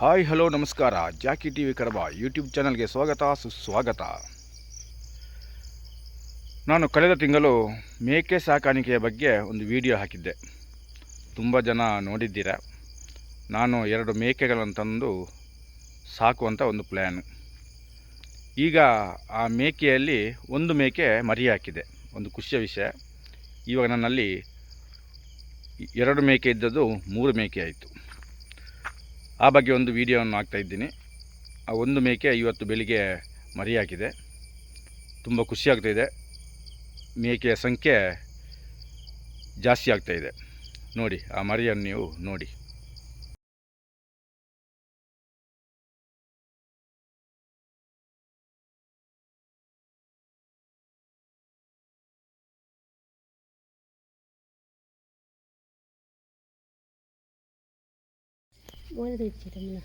Hi, hello, ನಮಸ್ಕಾರ. Jackie T V Kadaba YouTube ಚಾನಲ್ಗೆ ಸ್ವಾಗತ, ಸುಸ್ವಾಗತ. ನಾನು ಕಳೆದ ತಿಂಗಳು ಮೇಕೆ ಸಾಕಾಣಿಕೆಯ ಬಗ್ಗೆ ಒಂದು ವಿಡಿಯೋ ಹಾಕಿದ್ದೆ. ತುಂಬ ಜನ ನೋಡಿದ್ದೀರ? ನಾನು ಎರಡು ಮೇಕೆಗಳನ್ನು ತಂದು ಸಾಕುವಂಥ ಒಂದು ಪ್ಲ್ಯಾನ್ ಈಗ ಆ ಮೇಕೆಯಲ್ಲಿ ಒಂದು ಮೇಕೆ ಮರಿ ಹಾಕಿದೆ. ಒಂದು ಖುಷಿಯ ವಿಷಯ ಇವಾಗ ನನ್ನಲ್ಲಿ ಎರಡು ಮೇಕೆ ಇದ್ದದ್ದು ಮೂರು ಮೇಕೆ ಆಯಿತು. ಆ ಬಗ್ಗೆ ಒಂದು ವಿಡಿಯೋವನ್ನು ಹಾಕ್ತಾ ಇದ್ದೀನಿ. ಆ ಒಂದು ಮೇಕೆ ಇವತ್ತು ಬೆಳಿಗ್ಗೆ ಮರಿ ಹಾಕಿದೆ ತುಂಬ ಖುಷಿ ಆಗ್ತಾಯಿದೆ ಮೇಕೆಯ ಸಂಖ್ಯೆ ಜಾಸ್ತಿ ಆಗ್ತಾಯಿದೆ ನೋಡಿ, ಆ ಮರಿಯನ್ನು ನೀವು ನೋಡಿ. মনে দিচ্ছি তোমরা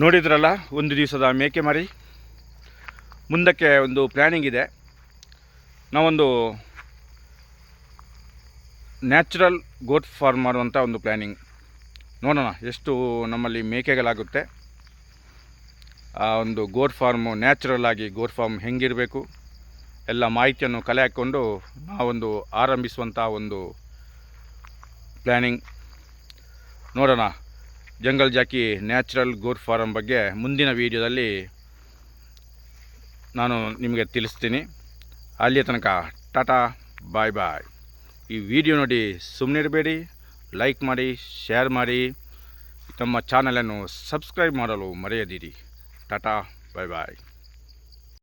ನೋಡಿದ್ರಲ್ಲ? ಒಂದು ದಿವಸದ ಮೇಕೆ ಮರಿ. ಮುಂದಕ್ಕೆ ಒಂದು ಪ್ಲ್ಯಾನಿಂಗ್ ಇದೆ. ನಾವೊಂದು ನ್ಯಾಚುರಲ್ ಗೋಟ್ ಫಾರ್ಮ್ ಮಾಡುವಂಥ ಒಂದು ಪ್ಲ್ಯಾನಿಂಗ್ ನೋಡೋಣ ಎಷ್ಟು ನಮ್ಮಲ್ಲಿ ಮೇಕೆಗಳಾಗುತ್ತೆ. ಆ ಒಂದು ಗೋಟ್ ಫಾರ್ಮು ನ್ಯಾಚುರಲ್ ಆಗಿ ಗೋಟ್ ಫಾರ್ಮ್ ಹೆಂಗಿರಬೇಕು. ಎಲ್ಲ ಮಾಹಿತಿಯನ್ನು ಕಲೆ ಹಾಕ್ಕೊಂಡು ನಾವೊಂದು ಆರಂಭಿಸುವಂಥ ಒಂದು ಪ್ಲ್ಯಾನಿಂಗ್ ನೋಡೋಣ. Jungle Jackie natural goat farm ಬಗ್ಗೆ ಮುಂದಿನ ವೀಡಿಯೋದಲ್ಲಿ ನಾನು ನಿಮಗೆ ತಿಳಿಸ್ತೀನಿ. ಅಲ್ಲಿಯ ತನಕ ಟಾಟಾ, ಬಾಯ್ ಬಾಯ್. ಈ ವಿಡಿಯೋ ನೋಡಿ ಸುಮ್ಮನೆ ಇರಬೇಡಿ, ಲೈಕ್ ಮಾಡಿ, ಶೇರ್ ಮಾಡಿ. ತಮ್ಮ ಚಾನಲನ್ನು ಸಬ್ಸ್ಕ್ರೈಬ್ ಮಾಡಲು ಮರೆಯದಿರಿ. ಟಾಟಾ, ಬಾಯ್ ಬಾಯ್.